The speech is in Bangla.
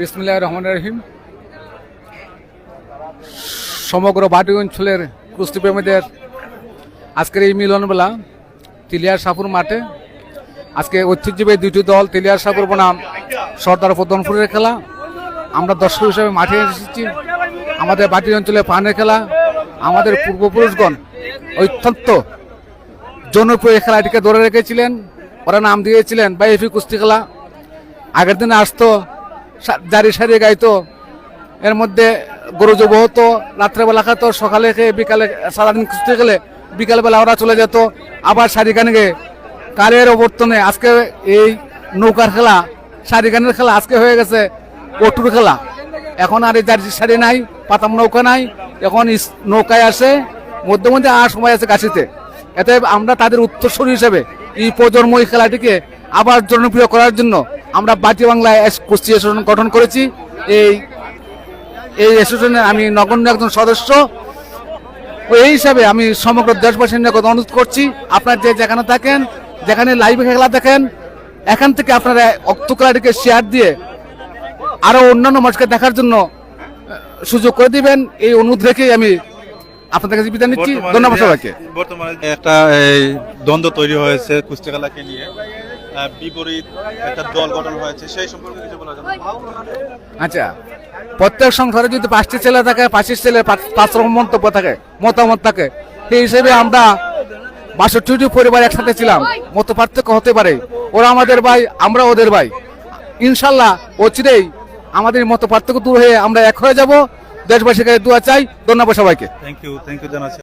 বিসমুল্লাহ রহমান রহিম। সমগ্র বাটি অঞ্চলের কুস্তিপ্রেমীদের আজকের এই মিলনবেলা তিলিয়ার সাপুর মাঠে আজকে ঐতিহ্যবাহী দুটি দল, তিলিয়ার সাপুর বনাম সর্দার পদ্মনপুরের খেলা। আমরা দর্শক হিসেবে মাঠে এসেছি। আমাদের বাটি অঞ্চলে পানের খেলা। আমাদের পূর্বপুরুষগণ অত্যন্ত জনপ্রিয় খেলাটিকে ধরে রেখেছিলেন। ওরা নাম দিয়েছিলেন বা এফি কুস্তি খেলা। আগের দিনে আসতো জারি সারি গাইতো। এর মধ্যে গরু জব হতো, রাত্রেবেলা খাতো, সকালে খেয়ে বিকালে, সারাদিন কুস্তি খেলে বিকালবেলা ওরা চলে যেত। আবার সারি গানে গিয়ে। কারের অবর্তনে আজকে এই নৌকার খেলা, সারি গানের খেলা আজকে হয়ে গেছে পটুর খেলা। এখন আর এই জার্সি শাড়ি নাই, পাতাম নৌকা নাই, এখন নৌকায় আসে, মধ্যে মধ্যে আর সময় আছে কাশিতে এতে আমরা তাদের উত্তরসূরি হিসেবে এই প্রজন্ম এই খেলাটিকে আবার জনপ্রিয় করার জন্য আমরা বাটি বাংলায় এস- কুস্তি অ্যাসোসিয়েশন গঠন করেছি। এই এই অ্যাসোসিয়েশনের আমি নগণ্য একজন সদস্য। ও এই হিসাবে আমি সমগ্র দেশবাসীর নিকট অনুরোধ করছি আপনারা যে যেখানে থাকেন যেখানে লাইভে খেলা দেখেন এখান থেকে আপনারা অক্ত খেলাটিকে শেয়ার দিয়ে আরও অন্যান্য মানুষকে দেখার জন্য সুযোগ করে দিবেন। এই অনুরোধ রেখেই আমি আপনাদের কাছে বিদায় নিচ্ছি। ধন্যবাদ সবাইকে। বর্তমানে একটা দ্বন্দ্ব তৈরি হয়েছে কুস্তি খেলাকে নিয়ে। বিপরীত একটা দল গঠন হয়েছে সেই সম্পর্কে কিছু বলা যাবে আচ্ছা প্রত্যেক সংসারে যদি পাঁচটি ছেলে থাকে পাঁচটি ছেলে পাঁচ রকম মন্তব্য থাকে মতামত থাকে সেই হিসেবে আমরা বাষট্টিটি পরিবার একসাথে ছিলাম মত পার্থক্য হতে পারে। ওরা আমাদের ভাই আমরা ওদের ভাই। ইনশাল্লাহ অচিরেই আমাদের মত পার্থক্য দূর হয়ে আমরা এক হয়ে যাব। দেশবাসীকে দোয়া চাই। ধন্যবাদ সবাইকে। থ্যাংক ইউ থ্যাংক ইউ জানাচ্ছি।